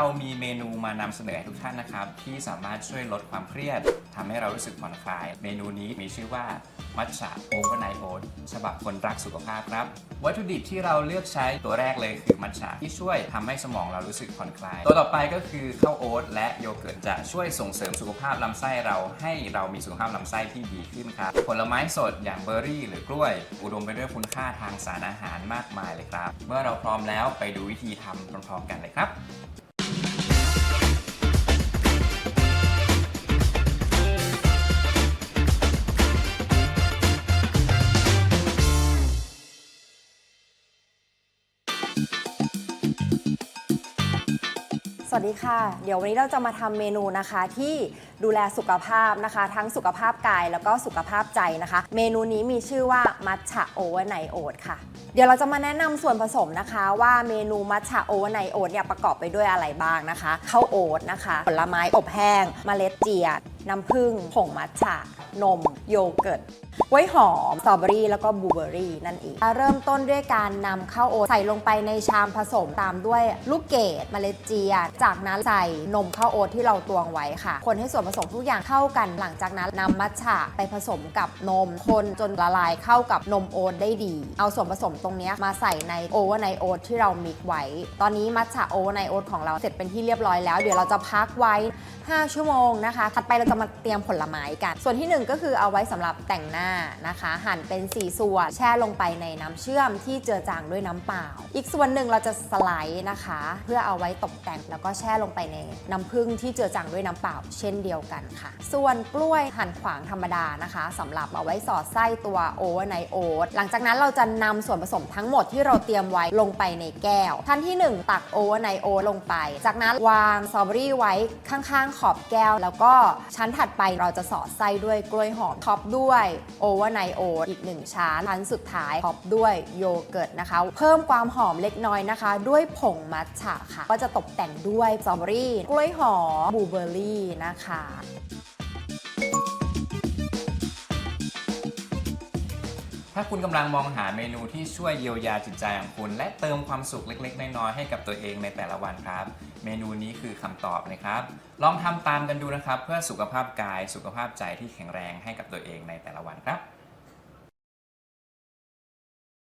ามีเสนอให้ทุกท่านนะครับ ที่สามารถช่วยลดความเครียดทำให้เรารู้สึกผ่อนคลาย เมนูนี้มีชื่อว่ามัทฉะโอเวอร์ไนท์โอ๊ตฉบับคนรักสุขภาพครับ วัตถุดิบที่เราเลือกใช้ตัวแรกเลยคือมัทฉะที่ช่วยทำให้สมองเรารู้สึกผ่อนคลาย ตัวต่อไปก็คือข้าวโอ๊ตและโยเกิร์ตจะช่วยส่งเสริมสุขภาพลำไส้เราให้เรามีสุขภาพลำไส้ที่ดีขึ้นครับ ผลไม้สดอย่างเบอร์รี่ หรือกล้วย อุดมไปด้วยคุณค่าทางสารอาหารมากมายเลยครับ เมื่อเราพร้อมแล้วไปดูวิธีทำพร้อมๆกันเลยครับ สวัสดีค่ะ เดี๋ยววันนี้เราจะมาทำเมนูนะคะที่ดูแลสุขภาพนะคะ ทั้งสุขภาพกายแล้วก็สุขภาพใจนะคะ เมนูนี้มีชื่อว่ามัทฉะโอเวอร์ไนโอ๊ตค่ะ เดี๋ยวเราจะมาแนะนำส่วนผสมนะคะ ว่าเมนูมัทฉะโอเวอร์ไนโอ๊ตเนี่ยประกอบไปด้วยอะไรบ้างนะคะข้าวโอ๊ตนะคะ ผลไม้อบแห้งเมล็ดเจียด น้ำผึ้งผงมัทฉะ นม โยเกิร์ตไว้หอมสตรอเบอรี่แล้วก็บลูเบอรี่นั่นเองเริ่มต้นด้วยการนำข้าวโอ๊ตใส่ลงไปในชามผสมตามด้วยลูกเกดเมล็ดเจีย จากนั้นใส่นมข้าวโอ๊ตที่เราตวงไว้ค่ะ คนให้ส่วนผสมทุกอย่างเข้ากัน หลังจากนั้นนำมัทฉะไปผสมกับนมคนจนละลายเข้ากับนมโอ๊ตได้ดี เอาส่วนผสมตรงนี้มาใส่ในโอเวอร์ไนโอ๊ตที่เรามิกไว้ ตอนนี้มัทฉะโอเวอร์ไนโอ๊ตของเราเสร็จเป็นที่เรียบร้อยแล้ว เดี๋ยวเราจะพักไว้ 5 ชั่วโมงนะคะถัดไปเราจะมาเตรียมผลไม้กัน ส่วนที่ 1 ก็คือเอาไว้สำหรับแต่งหน้านะคะ หั่นเป็น 4 ส่วน แช่ลงไปในน้ำเชื่อมที่เจือจางด้วยน้ำเปล่า อีกส่วนหนึ่งเราจะสไลด์นะคะ เพื่อเอาไว้ตกแต่งแล้วก็แช่ลงไปในน้ำผึ้งที่เจือจางด้วยน้ำเปล่า เช่นเดียวกันค่ะ ส่วนกล้วยหั่นขวางธรรมดานะคะสำหรับเอาไว้สอดไส้ตัวโอเวอร์ไนโอ๊ตหลังจากนั้นเราจะนำส่วนผสมทั้งหมดที่เราเตรียมไว้ลงไปในแก้วท่านที่ 1 ตักโอเวอร์ไนโอ๊ตลงไป จากนั้นวางสตรอเบอรี่ไว้ข้างๆ ขอบแก้ว แล้วก็ชั้นถัดไปเราจะสอดไส้ด้วยกล้วยหอมท็อปด้วยโอเวอร์ไนโออีก 1 ชั้น ชั้นสุดท้ายท็อปด้วยโยเกิร์ตนะคะ เพิ่มความหอมเล็กน้อยนะคะ ด้วยผงมัทฉะค่ะ ก็จะตกแต่งด้วยสตรอเบอรี่ กล้วยหอมบลูเบอร์รี่นะคะ ถ้าคุณกำลังมองหาเมนูที่ช่วยเยียวยาจิตใจของคุณ และเติมความสุขเล็กๆ น้อยๆให้กับตัวเองในแต่ละวันครับ เมนูนี้คือคำตอบนะครับ ลองทำตามกันดูนะครับ เพื่อสุขภาพกาย สุขภาพใจที่แข็งแรงให้กับตัวเองในแต่ละวันครับ